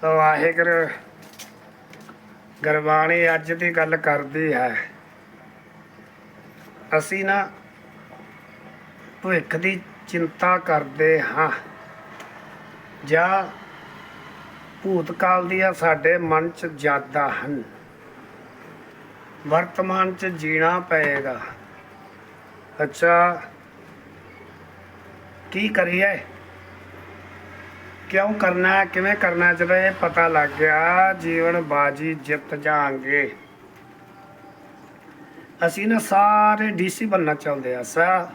ਤਾਂ ਵਾਹਿਗੁਰੂ, ਗੁਰਬਾਣੀ ਅੱਜ ਦੀ ਗੱਲ ਕਰਦੀ ਹੈ। ਅਸੀਂ ਨਾ ਭਵਿੱਖ ਦੀ ਚਿੰਤਾ ਕਰਦੇ ਹਾਂ। ਜਾਂ ਭੂਤਕਾਲ ਦੀਆਂ ਸਾਡੇ ਮਨ 'ਚ ਯਾਦਾਂ ਹਨ। ਵਰਤਮਾਨ 'ਚ ਜੀਣਾ ਪਏਗਾ। ਅੱਛਾ, ਕੀ ਕਰੀਏ? ਕਿਉਂ ਕਰਨਾ, ਕਿਵੇਂ ਕਰਨਾ ਹੈ? ਜਦੋਂ ਇਹ ਪਤਾ ਲੱਗ ਗਿਆ, ਜੀਵਨ ਬਾਜੀ ਜਿੱਤ ਜਾਾਂਗੇ ਅਸੀਂ ਨਾ ਸਾਰੇ ਡੀਸੀ ਬੰਨਾ ਚਾਹੁੰਦੇ ਆ ਸਾ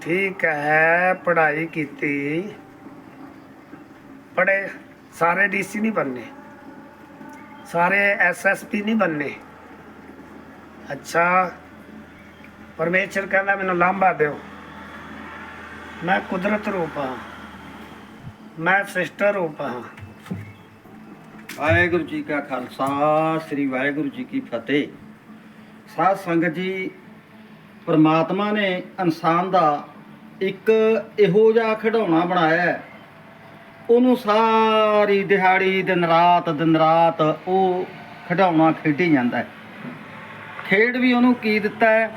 ਠੀਕ ਹੈ, ਪੜ੍ਹਾਈ ਕੀਤੀ। ਪੜੇ ਸਾਰੇ ਡੀਸੀ ਨਹੀਂ ਬਣਨੇ। ਸਾਰੇ ਐਸਐਸਪੀ ਨਹੀਂ ਬਣਨੇ। ਅੱਛਾ, ਪਰਮੇਸ਼ਰ ਕਹਿੰਦਾ, ਮੈਨੂੰ ਲਾਂਭਾ ਦਿਓ। ਮੈਂ ਕੁਦਰਤ ਰੂਪ ਹਾਂ। ਮੈਂ ਸਿਸਟਰ ਰੂਪ ਹਾਂ ਵਾਹਿਗੁਰੂ ਜੀ ਕਾ ਖਾਲਸਾ ਸ੍ਰੀ ਵਾਹਿਗੁਰੂ ਜੀ ਕੀ ਫਤਿਹ। ਸਾਧ ਸੰਗਤ ਜੀ ਪਰਮਾਤਮਾ ਨੇ ਇਨਸਾਨ ਦਾ ਇੱਕ ਇਹੋ ਜਿਹਾ ਖਿਡੌਣਾ ਬਣਾਇਆ ਹੈ। ਉਹਨੂੰ ਸਾਰੀ ਦਿਹਾੜੀ ਦਿਨ ਰਾਤ ਦਿਨ ਰਾਤ ਉਹ ਖਿਡੌਣਾ ਖੇਡੀ ਜਾਂਦਾ ਹੈ। ਖੇਡ ਵੀ ਉਹਨੂੰ ਕੀ ਦਿੱਤਾ ਹੈ?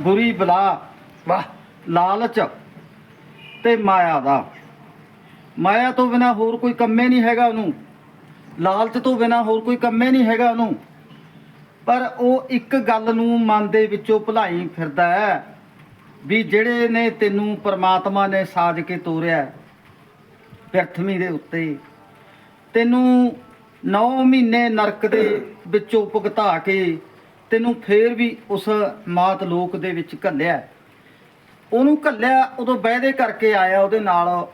ਬੁਰੀ ਬਲਾ ਵਾਹ। ਲਾਲਚ ਤੇ ਮਾਇਆ ਦਾ। ਮਾਇਆ ਤੋਂ ਬਿਨਾ ਹੋਰ ਕੋਈ ਕੰਮੇ ਨਹੀਂ ਹੈਗਾ ਉਹਨੂੰ। ਲਾਲਚ ਤੋਂ ਬਿਨਾ ਹੋਰ ਕੋਈ ਕੰਮੇ ਨਹੀਂ ਹੈਗਾ ਉਹਨੂੰ। ਪਰ ਉਹ ਇੱਕ ਗੱਲ ਨੂੰ ਮਨ ਦੇ ਵਿੱਚੋਂ ਭੁਲਾਈ ਫਿਰਦਾ ਹੈ ਵੀ ਜਿਹੜੇ ਨੇ ਤੈਨੂੰ ਪਰਮਾਤਮਾ ਨੇ ਸਾਜ ਕੇ ਤੋਰਿਆ ਹੈ, ਦੇ ਉੱਤੇ। ਤੈਨੂੰ 9 ਮਹੀਨੇ ਨਰਕ ਦੇ ਵਿੱਚੋਂ ਭੁਗਤਾ ਕੇ ਤੈਨੂੰ ਫੇਰ ਵੀ ਉਸ ਮਾਤ ਲੋਕ ਦੇ ਵਿੱਚ ਘੱਲਿਆ ਉਹਨੂੰ ਘੱਲਿਆ ਉਦੋਂ ਵਾਅਦੇ ਕਰਕੇ ਆਇਆ ਉਹਦੇ ਨਾਲ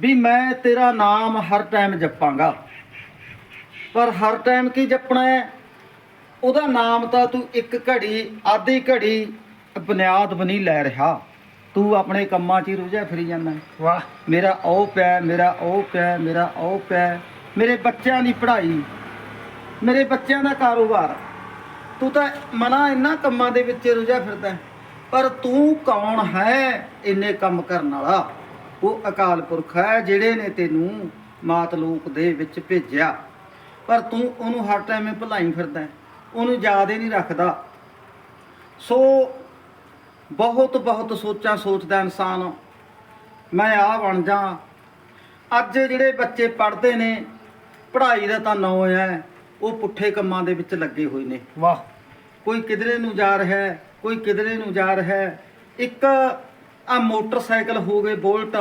ਵੀ ਮੈਂ ਤੇਰਾ ਨਾਮ ਹਰ ਟਾਈਮ ਜਪਾਂਗਾ। ਪਰ ਹਰ ਟਾਈਮ ਕੀ ਜਪਣਾ ਹੈ? ਉਹਦਾ ਨਾਮ ਤਾਂ ਤੂੰ ਇੱਕ ਘੜੀ ਆਧੀ ਘੜੀ ਬੁਨਿਆਦ ਬਣੀ ਲੈ ਰਿਹਾ। ਤੂੰ ਆਪਣੇ ਕੰਮਾਂ 'ਚ ਹੀ ਰੁਝਿਆ ਫਿਰੀ ਜਾਂਦਾ। ਵਾਹ। ਮੇਰਾ ਉਹ ਪਿਆ ਮੇਰਾ ਉਹ ਪਿਆ ਮੇਰਾ ਉਹ ਪਿਆ। ਮੇਰੇ ਬੱਚਿਆਂ ਦੀ ਪੜ੍ਹਾਈ ਮੇਰੇ ਬੱਚਿਆਂ ਦਾ ਕਾਰੋਬਾਰ। ਤੂੰ ਤਾਂ ਮਨਾ ਇੰਨਾ ਕੰਮਾਂ ਦੇ ਵਿੱਚ ਰੁਝਿਆ ਫਿਰਦਾ। ਪਰ ਤੂੰ ਕੌਣ ਹੈ ਇੰਨੇ ਕੰਮ ਕਰਨ ਵਾਲਾ? ਉਹ ਅਕਾਲ ਪੁਰਖ ਹੈ ਜਿਹੜੇ ਨੇ ਤੈਨੂੰ ਮਾਤ ਲੋਕ ਦੇ ਵਿੱਚ ਭੇਜਿਆ। ਪਰ ਤੂੰ ਉਹਨੂੰ ਹਰ ਟਾਈਮ ਹੀ ਭੁਲਾਈ ਫਿਰਦਾ ਹੈ। ਉਹਨੂੰ ਯਾਦ ਹੀ ਨਹੀਂ ਰੱਖਦਾ। ਸੋ ਬਹੁਤ ਬਹੁਤ ਸੋਚਾਂ ਸੋਚਦਾ ਇਨਸਾਨ ਮੈਂ ਆ ਬਣ ਜਾ ਅੱਜ ਜਿਹੜੇ ਬੱਚੇ ਪੜ੍ਹਦੇ ਨੇ ਪੜ੍ਹਾਈ ਦਾ ਤਾਂ ਨਾਂ ਹੈ ਉਹ ਪੁੱਠੇ ਕੰਮਾਂ ਦੇ ਵਿੱਚ ਲੱਗੇ ਹੋਏ ਨੇ। ਵਾਹ। ਕੋਈ ਕਿਧਰੇ ਨੂੰ ਜਾ ਰਿਹਾ ਹੈ ਕੋਈ ਕਿਧਰੇ ਨੂੰ ਜਾ ਰਿਹਾ ਹੈ ਇੱਕ ਆ ਮੋਟਰਸਾਈਕਲ ਹੋ ਗਏ ਬੋਲਟ,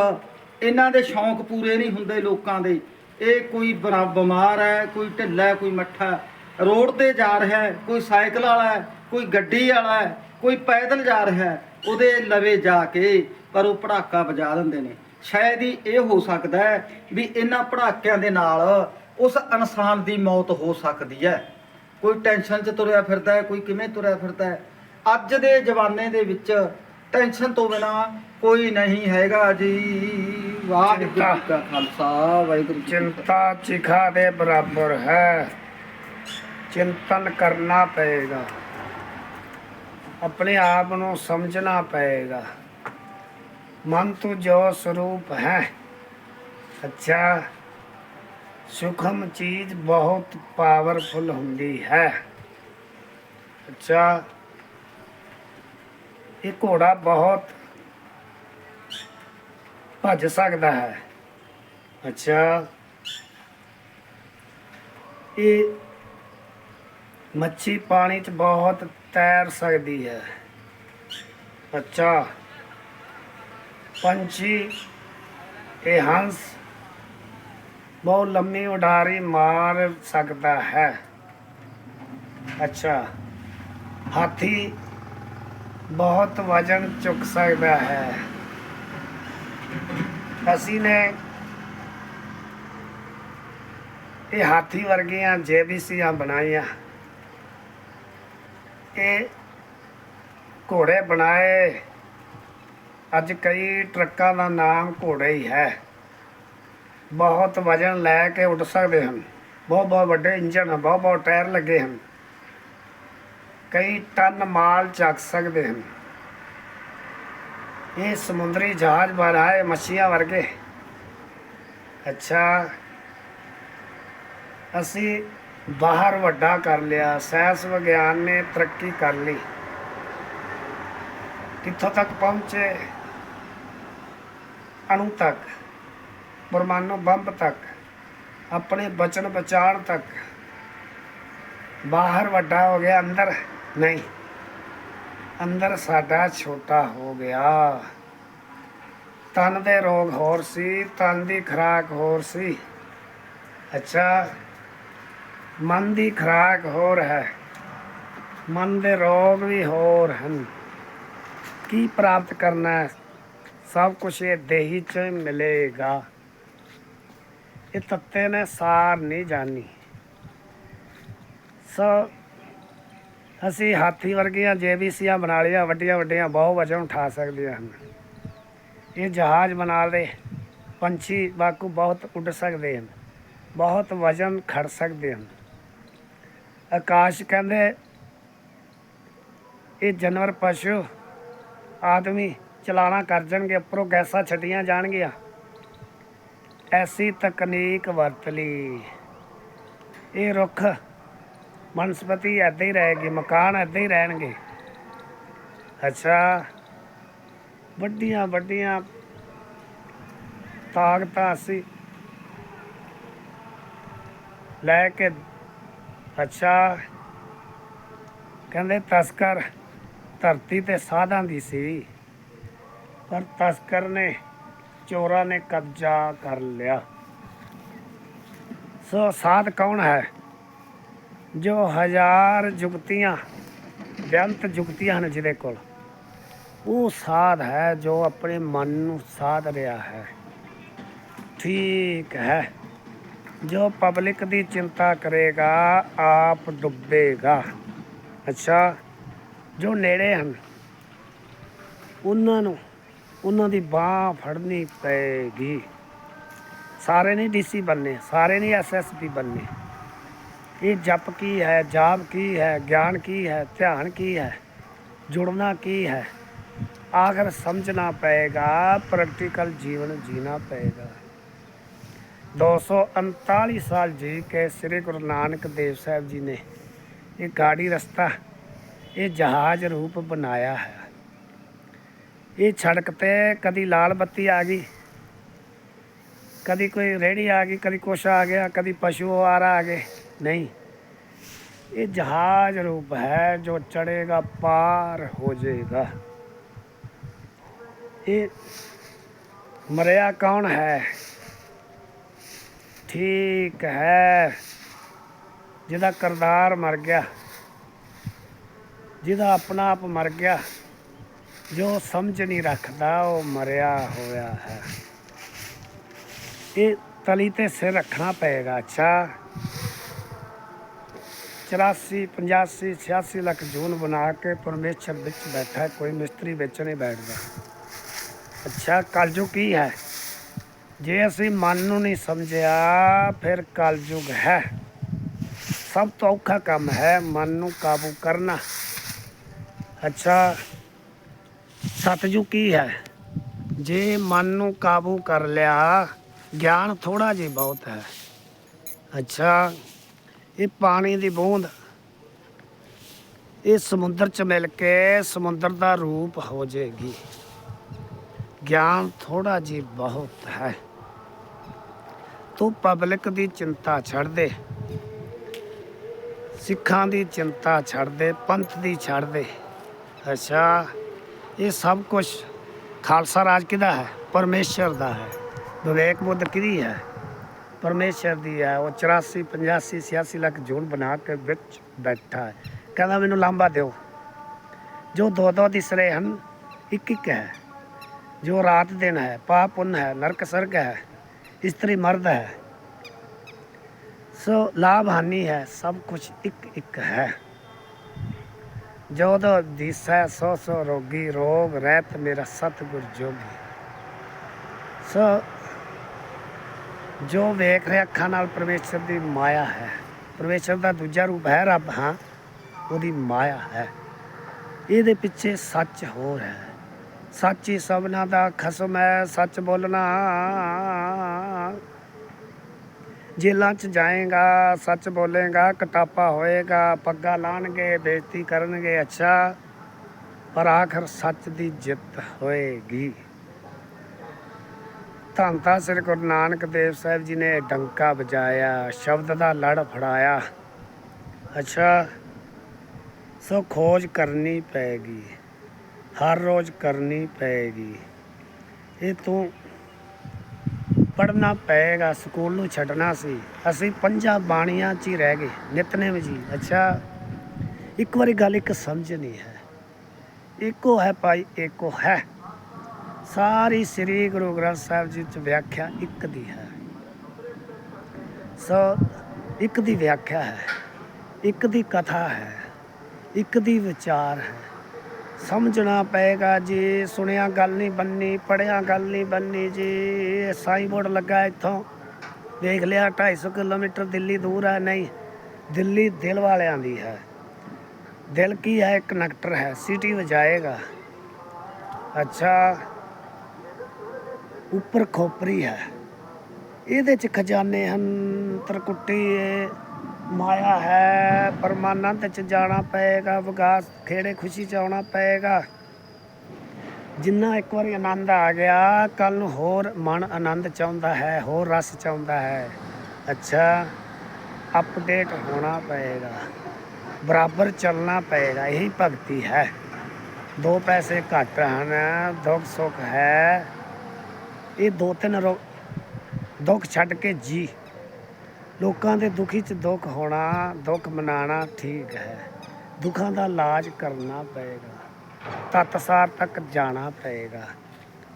ਇਹਨਾਂ ਦੇ ਸ਼ੌਂਕ ਪੂਰੇ ਨਹੀਂ ਹੁੰਦੇ ਲੋਕਾਂ ਦੇ। ਇਹ ਕੋਈ ਬਰਾ- ਬਿਮਾਰ ਹੈ, ਕੋਈ ਢਿੱਲਾ ਕੋਈ ਮੱਠਾ ਰੋਡ ਤੇ ਜਾ ਰਿਹਾ ਕੋਈ ਸਾਈਕਲ ਵਾਲਾ ਕੋਈ ਗੱਡੀ ਵਾਲਾ ਕੋਈ ਪੈਦਲ ਜਾ ਰਿਹਾ ਉਹਦੇ ਲਵੇ ਜਾ ਕੇ, ਪਰ ਉਹ ਪੜਾਕਾ ਵਜਾ ਦਿੰਦੇ ਨੇ। ਸ਼ਾਇਦ ਹੀ ਇਹ ਹੋ ਸਕਦਾ ਹੈ ਵੀ ਇਹਨਾਂ ਪੜਾਕਿਆਂ ਦੇ ਨਾਲ ਉਸ ਇਨਸਾਨ ਦੀ ਮੌਤ ਹੋ ਸਕਦੀ ਹੈ। ਕੋਈ ਟੈਨਸ਼ਨ 'ਚ ਤੁਰਿਆ ਫਿਰਦਾ ਹੈ, ਕੋਈ ਕਿਵੇਂ ਤੁਰਿਆ ਫਿਰਦਾ ਹੈ। ਅੱਜ ਦੇ ਜਵਾਨੇ ਦੇ ਵਿੱਚ ਟੈਨਸ਼ਨ ਤੋਂ ਬਿਨਾ ਕੋਈ ਨਹੀਂ ਹੈਗਾ ਜੀ। ਵਾਹਿਗੁਰੂ ਜੀ ਕਾ ਖਾਲਸਾ ਵਾਹਿਗੁਰੂ ਜੀ ਕੀ ਫਤਿਹ। ਚਿੰਤਾ ਚਿਖਾ ਦੇ ਬਰਾਬਰ ਹੈ। ਚਿੰਤਨ ਕਰਨਾ ਪਏਗਾ। ਆਪਣੇ ਆਪ ਨੂੰ ਸਮਝਣਾ ਪਏਗਾ। ਮਨ ਤੋਂ ਜੋ ਸਰੂਪ ਹੈ। ਅੱਛਾ ਸੁਖਮ ਚੀਜ਼ ਬਹੁਤ ਪਾਵਰਫੁਲ ਹੁੰਦੀ ਹੈ। ਅੱਛਾ ਇਹ ਘੋੜਾ ਬਹੁਤ ਭੱਜ ਸਕਦਾ ਹੈ। ਅੱਛਾ। ਇਹ ਮੱਛੀ ਪਾਣੀ 'ਚ ਬਹੁਤ ਤੈਰ ਸਕਦੀ ਹੈ। ਅੱਛਾ। ਪੰਛੀ, ਇਹ ਹੰਸ ਬਹੁਤ ਲੰਮੀ ਉਡਾਰੀ ਮਾਰ ਸਕਦਾ ਹੈ। ਅੱਛਾ। ਹਾਥੀ ਬਹੁਤ ਵਜਨ ਚੁੱਕ ਸਕਦਾ ਹੈ। ਅਸੀਂ ਨੇ ਇਹ ਹਾਥੀ ਵਰਗੀਆਂ ਜੇਬੀਸੀਆਂ ਬਣਾਈਆਂ। ਇਹ ਘੋੜੇ ਬਣਾਏ। ਅੱਜ ਕਈ ਟਰੱਕਾਂ ਦਾ ਨਾਮ ਘੋੜੇ ਹੀ ਹੈ। ਬਹੁਤ ਵਜਨ ਲੈ ਕੇ ਉੱਡ ਸਕਦੇ ਹਨ। ਬਹੁਤ ਬਹੁਤ ਵੱਡੇ ਇੰਜਣ ਬਹੁਤ ਬਹੁਤ ਟਾਇਰ ਲੱਗੇ ਹਨ। ਕਈ ਟਨ ਮਾਲ ਚੱਕ ਸਕਦੇ ਹਨ। ਇਹ ਸਮੁੰਦਰੀ ਜਹਾਜ਼ ਬਣਾਏ ਮੱਛੀਆਂ ਵਰਗੇ। ਅੱਛਾ। ਅਸੀਂ ਬਾਹਰ ਵੱਡਾ ਕਰ ਲਿਆ ਸਾਇੰਸ ਵਿਗਿਆਨ ਨੇ ਤਰੱਕੀ ਕਰ ਲਈ। ਕਿੱਥੋਂ ਤੱਕ ਪਹੁੰਚੇ? ਅਣੂ ਤੱਕ ਪਰਮਾਣੂ ਬੰਬ ਤੱਕ, ਆਪਣੇ ਬਚਨ ਬਚਾਉਣ ਤੱਕ। ਬਾਹਰ ਵੱਡਾ ਹੋ ਗਿਆ ਅੰਦਰ। ਨਹੀਂ। ਅੰਦਰ ਸਾਡਾ ਛੋਟਾ ਹੋ ਗਿਆ। ਤਨ ਦੇ ਰੋਗ ਹੋਰ ਸੀ, ਤਨ ਦੀ ਖਰਾਕ ਹੋਰ ਸੀ। ਅੱਛਾ, ਮਨ ਦੀ ਖਰਾਕ ਹੋਰ ਹੈ। ਮਨ ਦੇ ਰੋਗ ਵੀ ਹੋਰ ਹਨ। ਕੀ ਪ੍ਰਾਪਤ ਕਰਨਾ ਹੈ? ਸਭ ਕੁਝ ਇਹ ਦੇਹੀ ਚ ਮਿਲੇਗਾ। ਇਹ ਤੱਤੇ ਨੇ ਸਾਰ ਨਹੀਂ ਜਾਣੀ। ਸੋ ਅਸੀਂ ਹਾਥੀ ਵਰਗੀਆਂ ਜੇਬੀਸੀਆਂ ਬਣਾ ਲਿਆ ਵੱਡੀਆਂ ਵੱਡੀਆਂ ਬਹੁ ਵਜਨ ਉਠਾ ਸਕਦੀਆਂ ਹਨ। ਇਹ ਜਹਾਜ਼ ਬਣਾ ਲਏ, ਪੰਛੀ ਬਾਕੂ ਬਹੁਤ ਉੱਡ ਸਕਦੇ ਹਨ, ਬਹੁਤ ਵਜਨ ਖੜ ਸਕਦੇ ਹਨ। ਆਕਾਸ਼ ਕਹਿੰਦੇ, ਇਹ ਜਾਨਵਰ, ਪਸ਼ੂ, ਆਦਮੀ ਚਲਾਣਾ ਕਰ ਜਾਣਗੇ, ਉੱਪਰੋਂ ਗੈਸਾਂ ਛੱਡੀਆਂ ਜਾਣਗੀਆਂ। ਐਸੀ ਤਕਨੀਕ ਵਰਤ ਲਈ। ਇਹ ਰੁੱਖ ਬਨਸਪਤੀ ਏਦਾਂ ਹੀ ਰਹੇਗੀ, ਮਕਾਨ ਏਦਾਂ ਹੀ ਰਹਿਣਗੇ। ਅੱਛਾ। ਵੱਡੀਆਂ ਵੱਡੀਆਂ ਤਾਕਤਾਂ ਸੀ ਲੈ ਕੇ ਅੱਛਾ। ਕਹਿੰਦੇ ਤਸਕਰ ਧਰਤੀ ਤੇ ਸਾਧਾਂ ਦੀ ਸੀ। ਪਰ ਤਸਕਰ ਨੇ, ਚੋਰਾਂ ਨੇ ਕਬਜ਼ਾ ਕਰ ਲਿਆ। ਸੋ ਸਾਧ ਕੌਣ ਹੈ? ਜੋ ਹਜ਼ਾਰ ਜੁਗਤੀਆਂ, ਬੇਅੰਤ ਜੁਗਤੀਆਂ ਹਨ ਜਿਹਦੇ ਕੋਲ, ਉਹ ਸਾਧ ਹੈ ਜੋ ਆਪਣੇ ਮਨ ਨੂੰ ਸਾਧ ਰਿਹਾ ਹੈ। ਠੀਕ ਹੈ। ਜੋ ਪਬਲਿਕ ਦੀ ਚਿੰਤਾ ਕਰੇਗਾ, ਆਪ ਡੁੱਬੇਗਾ। ਅੱਛਾ, ਜੋ ਨੇੜੇ ਹਨ, ਉਹਨਾਂ ਨੂੰ, ਉਹਨਾਂ ਦੀ ਬਾਹ ਫੜਨੀ ਪਏਗੀ। ਸਾਰੇ ਨਹੀਂ ਡੀਸੀ ਬੰਨੇ ਸਾਰੇ ਨਹੀਂ ਐਸਐਸਪੀ ਬੰਨੇ ਇਹ ਜਪ ਕੀ ਹੈ, ਜਾਪ ਕੀ ਹੈ, ਗਿਆਨ ਕੀ ਹੈ, ਧਿਆਨ ਕੀ ਹੈ, ਜੁੜਨਾ ਕੀ ਹੈ? ਆਖਰ ਸਮਝਣਾ ਪਏਗਾ ਪ੍ਰੈਕਟੀਕਲ ਜੀਵਨ ਜੀਣਾ ਪਏਗਾ। 239 ਸਾਲ ਜੀ ਕੇ ਸ੍ਰੀ ਗੁਰੂ ਨਾਨਕ ਦੇਵ ਸਾਹਿਬ ਜੀ ਨੇ ਇਹ ਗਾੜੀ ਰਸਤਾ, ਇਹ ਜਹਾਜ਼ ਰੂਪ ਬਣਾਇਆ ਹੈ। ਇਹ ਸੜਕ ਤੇ ਕਦੀ ਲਾਲ ਬੱਤੀ ਆ ਗਈ, ਕਦੀ ਕੋਈ ਰੇੜੀ ਆ ਗਈ, ਕਦੀ ਕੁਛ ਆ ਗਿਆ, ਕਦੀ ਪਸ਼ੂ ਆਰਾ ਆ ਗਏ। ਨਹੀਂ। ਇਹ ਜਹਾਜ਼ ਰੂਪ ਹੈ ਜੋ ਚੜੇਗਾ ਪਾਰ ਹੋ ਜਾਏਗਾ। ਇਹ ਮਰਿਆ ਕੌਣ ਹੈ? ਠੀਕ ਹੈ। ਜਿਹਦਾ ਕਰਦਾਰ ਮਰ ਗਿਆ, ਜਿਹਦਾ ਆਪਣਾ ਆਪ ਮਰ ਗਿਆ, ਜੋ ਸਮਝ ਨਹੀਂ ਰੱਖਦਾ, ਉਹ ਮਰਿਆ ਹੋਇਆ ਹੈ। ਇਹ ਤਲੀ ਤੇ ਸਿਰ ਰੱਖਣਾ ਪਏਗਾ। ਅੱਛਾ। 84 85 86 ਲੱਖ ਜੂਨ ਬਣਾ ਕੇ ਪਰਮੇਸ਼ਰ ਵਿੱਚ ਬੈਠਾ ਕੋਈ ਮਿਸਤਰੀ ਵਿੱਚ ਨਹੀਂ ਬੈਠਦਾ। ਅੱਛਾ, ਕਲਯੁਗ ਕੀ ਹੈ? ਜੇ ਅਸੀਂ ਮਨ ਨੂੰ ਨਹੀਂ ਸਮਝਿਆ, ਫਿਰ ਕਲਯੁਗ ਹੈ। ਸਭ ਤੋਂ ਔਖਾ ਕੰਮ ਹੈ ਮਨ ਨੂੰ ਕਾਬੂ ਕਰਨਾ। ਅੱਛਾ ਸਤਜੁਗ ਕੀ ਹੈ? ਜੇ ਮਨ ਨੂੰ ਕਾਬੂ ਕਰ ਲਿਆ, ਗਿਆਨ ਥੋੜਾ ਜਿਹਾ ਬਹੁਤ ਹੈ। ਅੱਛਾ ਇਹ ਪਾਣੀ ਦੀ ਬੂੰਦ। ਇਹ ਸਮੁੰਦਰ ਚ ਮਿਲ ਕੇ ਸਮੁੰਦਰ ਦਾ ਰੂਪ ਹੋ ਜਾਏਗੀ ਗਿਆਨ ਥੋੜਾ ਜਿਹਾ ਬਹੁਤ ਹੈ। ਤੂੰ ਪਬਲਿਕ ਦੀ ਚਿੰਤਾ ਛੱਡ ਦੇ। ਸਿੱਖਾਂ ਦੀ ਚਿੰਤਾ ਛੱਡ ਦੇ, ਪੰਥ ਦੀ ਛੱਡ ਦੇ। ਅੱਛਾ, ਇਹ ਸਭ ਕੁਝ ਖਾਲਸਾ ਰਾਜ ਕਿਹਦਾ ਹੈ? ਪਰਮੇਸ਼ਰ ਦਾ ਹੈ। ਵਿਵੇਕ ਬੁੱਧ ਕਿਹਦੀ ਹੈ? ਪਰਮੇਸ਼ਰ ਦੀ ਹੈ, ਉਹ 84 85 86 ਲੱਖ ਜੂਨ ਬਣਾ ਕੇ ਵਿੱਚ ਬੈਠਾ ਹੈ। ਕਹਿੰਦਾ, ਮੈਨੂੰ ਲਾਂਬਾ ਦਿਓ। ਜੋ ਦੋ ਦੋ ਦਿਸਰੇ ਹਨ ਇੱਕ ਇੱਕ ਹੈ। ਜੋ ਰਾਤ ਦਿਨ ਹੈ ਪਾਪ ਪੁੰਨ ਹੈ, ਨਰਕ ਸਰਗ ਹੈ, ਇਸਤਰੀ ਮਰਦ ਹੈ। ਸੋ ਲਾਭ ਹਾਨੀ ਹੈ, ਸਭ ਕੁਝ ਇੱਕ ਇੱਕ ਹੈ। ਜੋ ਦੋ ਦਿਸੈ ਸੋ ਸੋ ਰੋਗੀ ਰੋਗ, ਰਹਿਤ ਮੇਰਾ ਸਤਿਗੁਰ ਜੋਗੀ। ਸੋ ਜੋ ਵੇਖ ਰਿਹਾ ਅੱਖਾਂ ਨਾਲ ਪਰਮੇਸ਼ਰ ਦੀ ਮਾਇਆ ਹੈ। ਪਰਮੇਸ਼ਰ ਦਾ ਦੂਜਾ ਰੂਪ ਹੈ ਰੱਬ, ਹਾਂ, ਉਹਦੀ ਮਾਇਆ ਹੈ। ਇਹਦੇ ਪਿੱਛੇ ਸੱਚ ਹੋਰ ਹੈ। ਸੱਚ ਹੀ ਸਭਨਾ ਦਾ ਖਸਮ ਹੈ, ਸੱਚ ਬੋਲਣਾ। ਜੇਲਾਂ 'ਚ ਜਾਏਗਾ, ਸੱਚ ਬੋਲੇਗਾ ਕਟਾਪਾ ਹੋਏਗਾ, ਪੱਗਾ ਲਾਣਗੇ, ਬੇਇੱਜ਼ਤੀ ਕਰਨਗੇ, ਅੱਛਾ। ਪਰ ਆਖਰ ਸੱਚ ਦੀ ਜਿੱਤ ਹੋਏਗੀ। ਧੰਨ ਧੰਨ ਸ੍ਰੀ ਗੁਰੂ ਨਾਨਕ ਦੇਵ ਸਾਹਿਬ ਜੀ ਨੇ ਡੰਕਾ ਵਜਾਇਆ, ਸ਼ਬਦ ਦਾ ਲੜ ਫੜਾਇਆ। ਅੱਛਾ, ਸੋ ਖੋਜ ਕਰਨੀ ਪਏਗੀ ਹਰ ਰੋਜ਼ ਕਰਨੀ ਪਏਗੀ ਇਹ ਤੂੰ ਪੜਨਾ ਪਏਗਾ, ਸਕੂਲ ਨੂੰ ਛੱਡਣਾ ਸੀ। ਅਸੀਂ ਪੰਜਾਂ ਬਾਣੀਆਂ 'ਚ ਹੀ ਰਹਿ ਗਏ, ਨਿਤਨੇਮ ਜੀ। ਅੱਛਾ, ਇੱਕ ਵਾਰੀ ਗੱਲ ਇੱਕ ਸਮਝ ਨਹੀਂ ਹੈ। ਇੱਕੋ ਹੈ ਭਾਈ, ਇੱਕੋ ਹੈ। ਸਾਰੀ ਸ੍ਰੀ ਗੁਰੂ ਗ੍ਰੰਥ ਸਾਹਿਬ ਜੀ 'ਚ ਵਿਆਖਿਆ ਇੱਕ ਦੀ ਹੈ। ਸੋ ਇੱਕ ਦੀ ਵਿਆਖਿਆ ਹੈ, ਇੱਕ ਦੀ ਕਥਾ ਹੈ, ਇੱਕ ਦੀ ਵਿਚਾਰ ਹੈ। ਸਮਝਣਾ ਪਏਗਾ ਜੀ, ਸੁਣਿਆ ਗੱਲ ਨਹੀਂ ਬੰਨੀ ਪੜਿਆ ਗੱਲ ਨਹੀਂ ਬੰਨੀ ਜੀ। ਸਾਈ ਬੋਰਡ ਲੱਗਾ ਇੱਥੋਂ ਦੇਖ ਲਿਆ 250 ਕਿਲੋਮੀਟਰ ਦਿੱਲੀ ਦੂਰ ਹੈ, ਨਹੀਂ, ਦਿੱਲੀ ਦਿਲ ਵਾਲਿਆਂ ਦੀ ਹੈ। ਦਿਲ ਕੀ ਹੈ ਕਨੈਕਟਰ ਹੈ, ਸਿਟੀ ਵਜਾਏਗਾ। ਅੱਛਾ ਉੱਪਰ ਖੋਪਰੀ ਹੈ। ਇਹਦੇ ਚ ਖਜ਼ਾਨੇ ਹਨ ਤਰਕੁੱਟੀ ਹੈ, ਮਾਇਆ ਹੈ ਪਰਮਾਨੰਦ ਚ ਜਾਣਾ ਪਏਗਾ ਵਿਕਾਸ ਖੇੜੇ ਖੁਸ਼ੀ ਚ ਆਉਣਾ ਪਏਗਾ। ਜਿੰਨਾ ਇੱਕ ਵਾਰੀ ਆਨੰਦ ਆ ਗਿਆ ਕੱਲ ਨੂੰ ਹੋਰ ਮਨ ਆਨੰਦ ਚਾਹੁੰਦਾ ਹੈ ਹੋਰ ਰਸ ਚਾਹੁੰਦਾ ਹੈ। ਅੱਛਾ ਅਪਡੇਟ ਹੋਣਾ ਪਏਗਾ। ਬਰਾਬਰ ਚੱਲਣਾ ਪਏਗਾ ਇਹੀ ਭਗਤੀ ਹੈ। ਦੋ ਪੈਸੇ ਘੱਟ ਹਨ ਦੁੱਖ ਸੁੱਖ ਹੈ। ਇਹ ਦੋ ਤਿੰਨ ਰੋ- ਦੁੱਖ ਛੱਡ ਕੇ ਜੀ। ਲੋਕਾਂ ਦੇ ਦੁਖੀ ਚ ਦੁੱਖ ਹੋਣਾ, ਦੁੱਖ ਮਨਾਣਾ ਠੀਕ ਹੈ। ਦੁੱਖਾਂ ਦਾ ਇਲਾਜ ਕਰਨਾ ਪਏਗਾ। ਤਤਸਾਰ ਤੱਕ ਜਾਣਾ ਪਏਗਾ।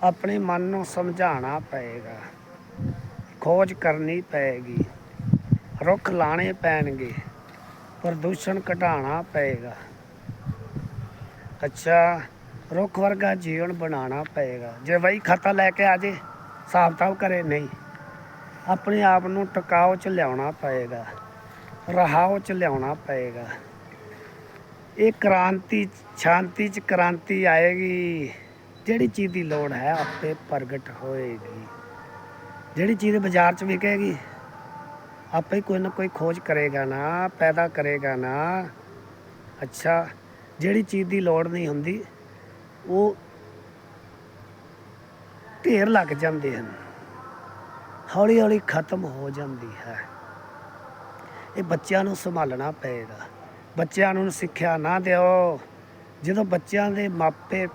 ਆਪਣੇ ਮਨ ਨੂੰ ਸਮਝਾਉਣਾ ਪਏਗਾ। ਖੋਜ ਕਰਨੀ ਪਏਗੀ। ਰੁੱਖ ਲਾਣੇ ਪੈਣਗੇ। ਪ੍ਰਦੂਸ਼ਣ ਘਟਾਉਣਾ ਪਏਗਾ। ਅੱਛਾ, ਰੁੱਖ ਵਰਗਾ ਜੀਵਨ ਬਣਾਉਣਾ ਪਏਗਾ। ਜੇ ਵਹੀ ਖਾਤਾ ਲੈ ਕੇ ਆ ਜੇ। ਹਿਸਾਬ ਤਾਬ ਕਰੇ, ਨਹੀਂ। ਆਪਣੇ ਆਪ ਨੂੰ ਟਿਕਾਓ ਚ ਲਿਆਉਣਾ ਪਏਗਾ ਰਹਾਓ ਚ ਲਿਆਉਣਾ ਪਏਗਾ। ਇਹ ਕ੍ਰਾਂਤੀ, ਸ਼ਾਂਤੀ ਚ ਕ੍ਰਾਂਤੀ ਆਏਗੀ। ਜਿਹੜੀ ਚੀਜ਼ ਦੀ ਲੋੜ ਹੈ, ਆਪੇ ਪ੍ਰਗਟ ਹੋਏਗੀ। ਜਿਹੜੀ ਚੀਜ਼ ਬਾਜ਼ਾਰ ਚ ਵਿਕੇਗੀ, ਆਪੇ ਕੋਈ ਨਾ ਕੋਈ ਖੋਜ ਕਰੇਗਾ ਨਾ, ਪੈਦਾ ਕਰੇਗਾ ਨਾ। ਅੱਛਾ, ਜਿਹੜੀ ਚੀਜ਼ ਦੀ ਲੋੜ ਨਹੀਂ ਹੁੰਦੀ, ਉਹ ਢੇਰ ਲੱਗ ਜਾਂਦੇ ਹਨ। ਹੌਲੀ ਹੌਲੀ ਖਤਮ ਹੋ ਜਾਂਦੀ ਹੈ। ਇਹ ਬੱਚਿਆਂ ਨੂੰ ਸੰਭਾਲਣਾ ਪਏਗਾ। ਬੱਚਿਆਂ ਨੂੰ ਸਿੱਖਿਆ ਨਾ ਦਿਓ। ਜਦੋਂ ਬੱਚਿਆਂ ਦੇ ਮਾਪੇ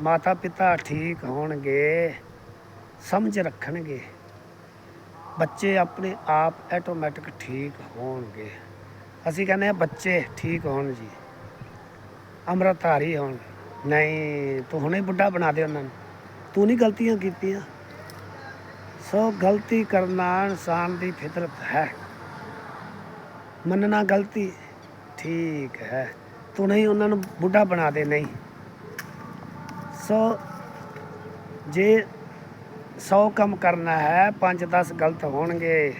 ਮਾਤਾ ਪਿਤਾ ਠੀਕ ਹੋਣਗੇ, ਸਮਝ ਰੱਖਣਗੇ, ਬੱਚੇ ਆਪਣੇ ਆਪ ਆਟੋਮੈਟਿਕ ਠੀਕ ਹੋਣਗੇ। ਅਸੀਂ ਕਹਿੰਦੇ ਆ ਬੱਚੇ ਠੀਕ ਹੋਣ ਜੀ। ਅੰਮ੍ਰਿਤਧਾਰੀ ਹੋਣ। ਨਹੀਂ, ਤੂੰ ਹੁਣੇ ਬੁੱਢਾ ਬਣਾ ਦੇ ਉਹਨਾਂ ਨੂੰ। ਤੂੰ ਨਹੀਂ ਗਲਤੀਆਂ ਕੀਤੀਆਂ। ਸੋ ਗਲਤੀ ਕਰਨਾ ਇਨਸਾਨ ਦੀ ਫਿਤਰਤ ਹੈ। ਮੰਨਣਾ ਗਲਤੀ, ਠੀਕ ਹੈ। ਤੂੰ ਨਹੀਂ, ਉਹਨਾਂ ਨੂੰ ਬੁੱਢਾ ਬਣਾ ਦੇ, ਨਹੀਂ। ਸੋ ਜੇ 100 ਕੰਮ ਕਰਨਾ ਹੈ 5-10 ਗਲਤ ਹੋਣਗੇ,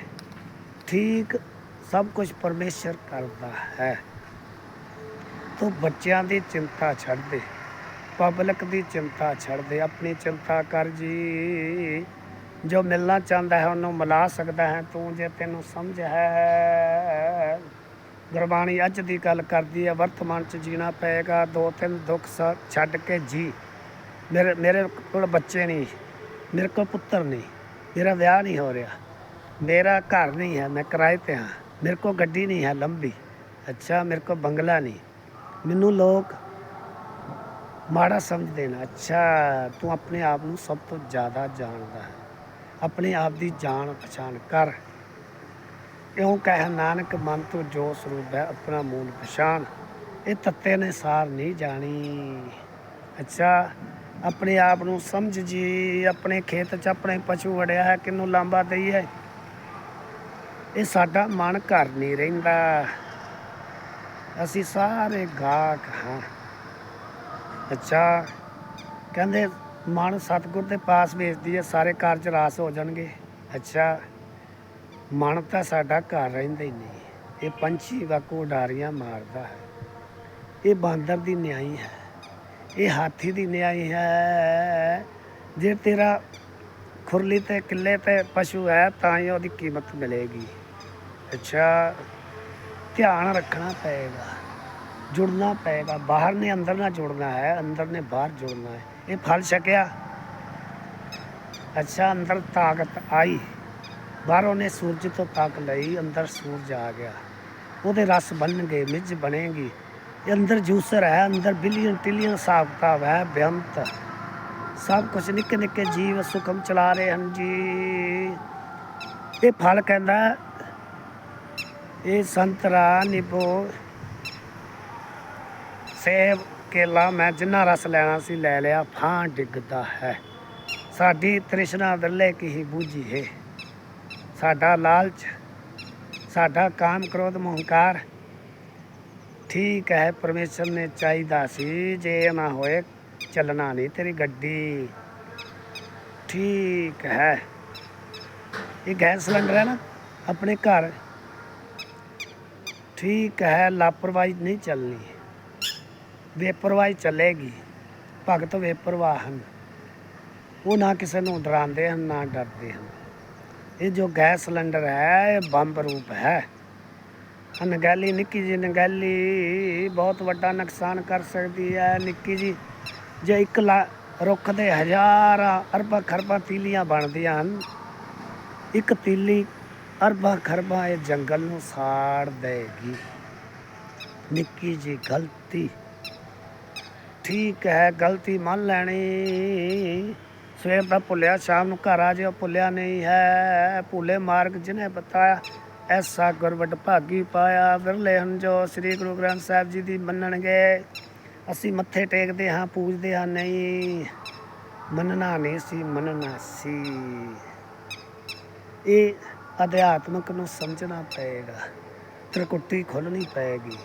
ਠੀਕ ਸਭ ਕੁਝ ਪਰਮੇਸ਼ਰ ਕਰਦਾ ਹੈ। ਤੂੰ ਬੱਚਿਆਂ ਦੀ ਚਿੰਤਾ ਛੱਡ ਦੇ। ਪਬਲਿਕ ਦੀ ਚਿੰਤਾ ਛੱਡ ਦੇ ਆਪਣੀ ਚਿੰਤਾ ਕਰ ਜੀ। ਜੋ ਮਿਲਣਾ ਚਾਹੁੰਦਾ ਹੈ, ਉਹਨੂੰ ਮਿਲਾ ਸਕਦਾ ਹੈ। ਤੂੰ ਜੇ ਤੈਨੂੰ ਸਮਝ ਹੈ। ਗੁਰਬਾਣੀ ਅੱਜ ਦੀ ਗੱਲ ਕਰਦੀ ਹੈ, ਵਰਤਮਾਨ ਚ ਜੀਣਾ ਪਏਗਾ। ਦੋ ਤਿੰਨ ਦੁੱਖ ਸ- ਛੱਡ ਕੇ ਜੀ। ਮੇਰੇ ਮੇਰੇ ਕੋਲ ਬੱਚੇ ਨਹੀਂ, ਮੇਰੇ ਕੋਲ ਪੁੱਤਰ ਨਹੀਂ, ਮੇਰਾ ਵਿਆਹ ਨਹੀਂ ਹੋ ਰਿਹਾ। ਮੇਰਾ ਘਰ ਨਹੀਂ ਹੈ, ਮੈਂ ਕਿਰਾਏ ਤੇ ਹਾਂ। ਮੇਰੇ ਕੋਲ ਗੱਡੀ ਨਹੀਂ ਹੈ ਲੰਬੀ। ਅੱਛਾ, ਮੇਰੇ ਕੋਲ ਬੰਗਲਾ ਨਹੀਂ। ਮੈਨੂੰ ਲੋਕ ਮਾੜਾ ਸਮਝ ਦੇਣਾ ਅੱਛਾ, ਤੂੰ ਆਪਣੇ ਆਪ ਨੂੰ ਸਭ ਤੋਂ ਜ਼ਿਆਦਾ ਜਾਣਦਾ ਹੈ। ਆਪਣੇ ਆਪ ਦੀ ਜਾਣ ਪਛਾਣ ਕਰ। ਇਉਂ ਕਹਿ ਨਾਨਕ, ਮਨ ਤੋਂ ਜੋ ਸਰੂਪ ਹੈ, ਆਪਣਾ ਮੂਲ ਪਛਾਣ। ਇਹ ਤੱਤੇ ਨੇ ਸਾਰ ਨਹੀਂ ਜਾਣੀ। ਅੱਛਾ, ਆਪਣੇ ਆਪ ਨੂੰ ਸਮਝ ਜੀ। ਆਪਣੇ ਖੇਤ 'ਚ ਆਪਣੇ ਪਸ਼ੂ ਵੜਿਆ ਹੈ, ਕਿਨੂੰ ਲਾਂਬਾ ਦਈਏ ਇਹ ਸਾਡਾ ਮਨ ਘਰ ਨਹੀਂ ਰਹਿੰਦਾ। ਅਸੀਂ ਸਾਰੇ ਗਾਹਕ ਹਾਂ। ਅੱਛਾ। ਕਹਿੰਦੇ, ਮਨ ਸਤਿਗੁਰ ਦੇ ਪਾਸ ਵੇਚਦੀ ਹੈ, ਸਾਰੇ ਕਾਰਜ ਰਾਸ ਹੋ ਜਾਣਗੇ। ਅੱਛਾ। ਮਨ ਤਾਂ ਸਾਡਾ ਘਰ ਰਹਿੰਦਾ ਹੀ ਨਹੀਂ। ਇਹ ਪੰਛੀ ਵਾਕੂ ਉਡਾਰੀਆਂ ਮਾਰਦਾ ਹੈ। ਇਹ ਬਾਂਦਰ ਦੀ ਨਿਆਈ ਹੈ। ਇਹ ਹਾਥੀ ਦੀ ਨਿਆਈ ਹੈ। ਜੇ ਤੇਰਾ ਖੁਰਲੀ ਤੇ ਕਿੱਲੇ ਤੇ ਪਸ਼ੂ ਹੈ, ਤਾਂ ਹੀ ਉਹਦੀ ਕੀਮਤ ਮਿਲੇਗੀ। ਅੱਛਾ। ਧਿਆਨ ਰੱਖਣਾ ਪਏਗਾ। ਜੁੜਨਾ ਪਏਗਾ, ਬਾਹਰ ਨੇ ਅੰਦਰ ਨਾਲ ਜੁੜਨਾ ਹੈ, ਅੰਦਰ ਨੇ ਬਾਹਰ ਜੁੜਨਾ ਹੈ। ਇਹ ਫਲ ਛਕਿਆ। ਅੱਛਾ, ਅੰਦਰ ਤਾਕਤ ਆਈ। ਬਾਹਰੋਂ ਨੇ ਸੂਰਜ ਤੋਂ ਤਾਕ ਲਈ ਅੰਦਰ ਸੂਰਜ ਆ ਗਿਆ। ਉਹਦੇ ਰਸ ਬਣਨਗੇ ਮਿੱਝ ਬਣੇਗੀ। ਇਹ ਅੰਦਰ ਜੂਸਰ ਹੈ, ਅੰਦਰ ਬਿਲੀਅਨ ਟ੍ਰਿਲੀਅਨ ਹਿਸਾਬ ਕਿਤਾਬ ਹੈ, ਬੇਅੰਤ। ਸਭ ਕੁਝ ਨਿੱਕੇ ਨਿੱਕੇ ਜੀਵ ਸੁਖਮ ਚਲਾ ਰਹੇ ਹਨ ਜੀ। ਇਹ ਫਲ ਕਹਿੰਦਾ, ਇਹ ਸੰਤਰਾ ਨਿਭੋ ਸੇਬ ਕੇਲਾ ਮੈਂ ਜਿੰਨਾ ਰਸ ਲੈਣਾ ਸੀ ਲੈ ਲਿਆ, ਫਾਂ ਡਿੱਗਦਾ ਹੈ। ਸਾਡੀ ਤ੍ਰਿਸ਼ਨਾ ਦੱਲੇ ਕੀ ਹੀ ਬੂਝੀ ਹੈ। ਸਾਡਾ ਲਾਲਚ, ਸਾਡਾ ਕਾਮ ਕ੍ਰੋਧ ਮੋਹੰਕਾਰ ਠੀਕ ਹੈ, ਪਰਮੇਸ਼ਰ ਨੇ ਚਾਹੀਦਾ ਸੀ, ਜੇ ਨਾ ਹੋਏ ਚੱਲਣਾ ਨਹੀਂ ਤੇਰੀ ਗੱਡੀ। ਠੀਕ ਹੈ। ਇਹ ਗੈਸ ਸਿਲੰਡਰ ਹੈ ਨਾ, ਆਪਣੇ ਘਰ। ਠੀਕ ਹੈ, ਲਾਪਰਵਾਹੀ ਨਹੀਂ ਚੱਲਣੀ। ਬੇਪਰਵਾਹੀ ਚੱਲੇਗੀ, ਭਗਤ ਬੇਪਰਵਾਹ ਹਨ। ਉਹ ਨਾ ਕਿਸੇ ਨੂੰ ਡਰਾਉਂਦੇ ਹਨ, ਨਾ ਡਰਦੇ ਹਨ। ਇਹ ਜੋ ਗੈਸ ਸਿਲੰਡਰ ਹੈ, ਇਹ ਬੰਬ ਰੂਪ ਹੈ। ਅਨਗੈਲੀ ਨਿੱਕੀ ਜੀ ਨਗੈਲੀ ਬਹੁਤ ਵੱਡਾ ਨੁਕਸਾਨ ਕਰ ਸਕਦੀ ਹੈ, ਨਿੱਕੀ ਜੀ ਜੇ ਇੱਕ ਲਾ ਰੁੱਖ ਦੇ ਹਜ਼ਾਰਾਂ ਅਰਬਾਂ ਖਰਬਾਂ ਤੀਲੀਆਂ ਬਣਦੀਆਂ ਹਨ, ਇੱਕ ਤੀਲੀ ਅਰਬਾਂ ਖਰਬਾਂ ਇਹ ਜੰਗਲ ਨੂੰ ਸਾੜ ਦੇਗੀ ਨਿੱਕੀ ਜੀ ਗਲਤੀ ਠੀਕ ਹੈ, ਗਲਤੀ ਮੰਨ ਲੈਣੀ। ਸਵੇਰ ਦਾ ਭੁੱਲਿਆ, ਸ਼ਾਮ ਨੂੰ ਘਰ ਆ ਜਿਓ, ਭੁੱਲਿਆ ਨਹੀਂ ਹੈ। ਭੁੱਲੇ ਮਾਰਗ ਜਿਨੇ ਬਤਾਇਆ, ਐਸਾ ਗੁਰਬਟ ਭਾਗੀ ਪਾਇਆ। ਵਿਰਲੇ ਹਨ ਜੋ ਸ੍ਰੀ ਗੁਰੂ ਗ੍ਰੰਥ ਸਾਹਿਬ ਜੀ ਦੀ ਮੰਨਣਗੇ। ਅਸੀਂ ਮੱਥੇ ਟੇਕਦੇ ਹਾਂ, ਪੂਜਦੇ ਹਾਂ, ਨਹੀਂ। ਮੰਨਣਾ ਨਹੀਂ ਸੀ, ਮੰਨਣਾ ਸੀ। ਇਹ ਅਧਿਆਤਮਕ ਨੂੰ ਸਮਝਣਾ ਪਏਗਾ। ਤ੍ਰਿਕੁਟੀ ਖੋਲਣੀ ਪਏਗੀ।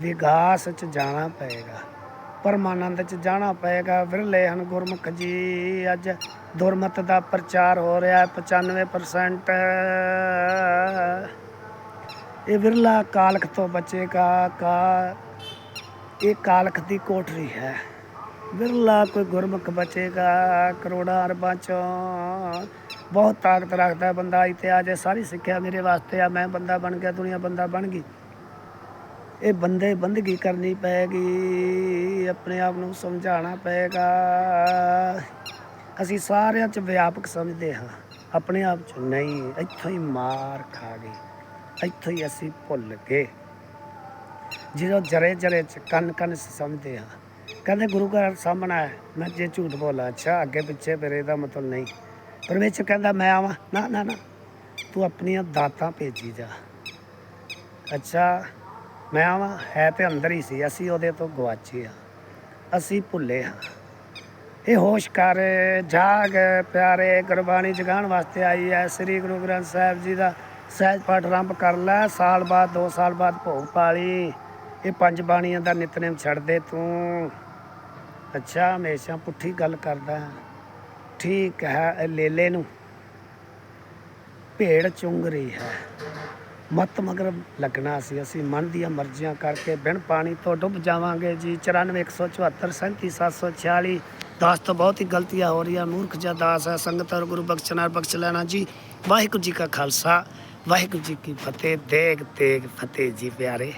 ਵਿਗਾਸ ਚ ਜਾਣਾ ਪਏਗਾ। ਪਰਮਾਨੰਦ ਚ ਜਾਣਾ ਪਏਗਾ। ਵਿਰਲੇ ਹਨ ਗੁਰਮੁਖ ਜੀ, ਅੱਜ ਦੁਰਮਤ ਦਾ ਪ੍ਰਚਾਰ ਹੋ ਰਿਹਾ ਹੈ 95% ਇਹ ਵਿਰਲਾ ਕਾਲਖ ਤੋਂ ਬਚੇਗਾ, ਕਾ ਇਹ ਕਾਲਖ ਦੀ ਕੋਠਰੀ ਹੈ। ਵਿਰਲਾ ਕੋਈ ਗੁਰਮੁਖ ਬਚੇਗਾ, ਕਰੋੜਾਂ ਅਰਬਾਂ ਚੋਂ। ਬਹੁਤ ਤਾਕਤ ਰੱਖਦਾ ਬੰਦਾ, ਇੱਥੇ ਆ ਜੇ ਸਾਰੀ ਸਿੱਖਿਆ ਮੇਰੇ ਵਾਸਤੇ ਆ, ਮੈਂ ਬੰਦਾ ਬਣ ਗਿਆ, ਦੁਨੀਆ ਬੰਦਾ ਬਣ ਗਈ। ਇਹ ਬੰਦੇ ਬੰਦਗੀ ਕਰਨੀ ਪਏਗੀ ਆਪਣੇ ਆਪ ਨੂੰ ਸਮਝਾਉਣਾ ਪਏਗਾ ਅਸੀਂ ਸਾਰਿਆਂ 'ਚ ਵਿਆਪਕ ਸਮਝਦੇ ਹਾਂ, ਆਪਣੇ ਆਪ 'ਚ ਨਹੀਂ, ਇੱਥੋਂ ਹੀ ਮਾਰ ਖਾ ਗਏ, ਇੱਥੋਂ ਹੀ ਅਸੀਂ ਭੁੱਲ ਗਏ। ਜਦੋਂ ਜਰੇ ਜਰੇ 'ਚ ਕੰਨ ਕੰਨ ਸਮਝਦੇ ਹਾਂ, ਕਹਿੰਦੇ ਗੁਰੂ ਘਰ ਸਾਹਮਣਾ ਹੈ, ਮੈਂ ਜੇ ਝੂਠ ਬੋਲਾਂ, ਅੱਛਾ, ਅੱਗੇ ਪਿੱਛੇ ਮੇਰੇ ਦਾ ਮਤਲਬ ਨਹੀਂ। ਪਰਮੇਸ਼ਰ ਕਹਿੰਦਾ ਮੈਂ ਆਵਾਂ, ਨਾ ਨਾ ਨਾ, ਤੂੰ ਆਪਣੀਆਂ ਦਾਤਾਂ ਭੇਜੀ ਜਾ। ਅੱਛਾ ਮੈਂ ਆਵਾਂ, ਹੈ ਤੇ ਅੰਦਰ ਹੀ ਸੀ, ਅਸੀਂ ਉਹਦੇ ਤੋਂ ਗਵਾਚੇ ਆ ਅਸੀਂ ਭੁੱਲੇ ਹਾਂ। ਇਹ ਹੋਸ਼ ਕਰ, ਜਾਗ, ਪਿਆਰੇ, ਗੁਰਬਾਣੀ ਜਗਾਉਣ ਵਾਸਤੇ ਆਈ ਹੈ। ਸ੍ਰੀ ਗੁਰੂ ਗ੍ਰੰਥ ਸਾਹਿਬ ਜੀ ਦਾ ਸਹਿਜ ਪਾਠ ਆਰੰਭ ਕਰ ਲੈ। ਸਾਲ ਬਾਅਦ 2 ਸਾਲ ਬਾਅਦ ਭੋਗ ਪਾਲੀ ਇਹ ਪੰਜ ਬਾਣੀਆਂ ਦਾ ਨਿਤਨੇਮ ਛੱਡ ਦੇ ਤੂੰ। ਅੱਛਾ, ਹਮੇਸ਼ਾ ਪੁੱਠੀ ਗੱਲ ਕਰਦਾ ਠੀਕ ਹੈ, ਇਹ ਲੇਲੇ ਨੂੰ ਭੇੜ ਚੁੰਗ ਰਹੀ ਹੈ। ਮਤ ਮਗਰ ਲੱਗਣਾ ਸੀ। ਅਸੀਂ ਮਨ ਦੀਆਂ ਮਰਜ਼ੀਆਂ ਕਰਕੇ ਬਿਨ ਪਾਣੀ ਤੋਂ ਡੁੱਬ ਜਾਵਾਂਗੇ ਜੀ। 94174 37746 ਦਾਸ ਤੋਂ ਬਹੁਤ ਹੀ ਗਲਤੀਆਂ ਹੋ ਰਹੀਆਂ। ਮੂਰਖ ਜਿਹਾ ਦਾਸ ਹੈ। ਸੰਗਤ ਔਰ ਗੁਰੂ ਬਖਸ਼ਨਾਰ ਬਖਸ਼ ਲੈਣਾ ਜੀ। ਵਾਹਿਗੁਰੂ ਜੀ ਕਾ ਖਾਲਸਾ। ਵਾਹਿਗੁਰੂ ਜੀ ਕੀ ਫਤਿਹ। ਦੇਗ ਤੇਗ ਫਤਿਹ ਜੀ ਪਿਆਰੇ।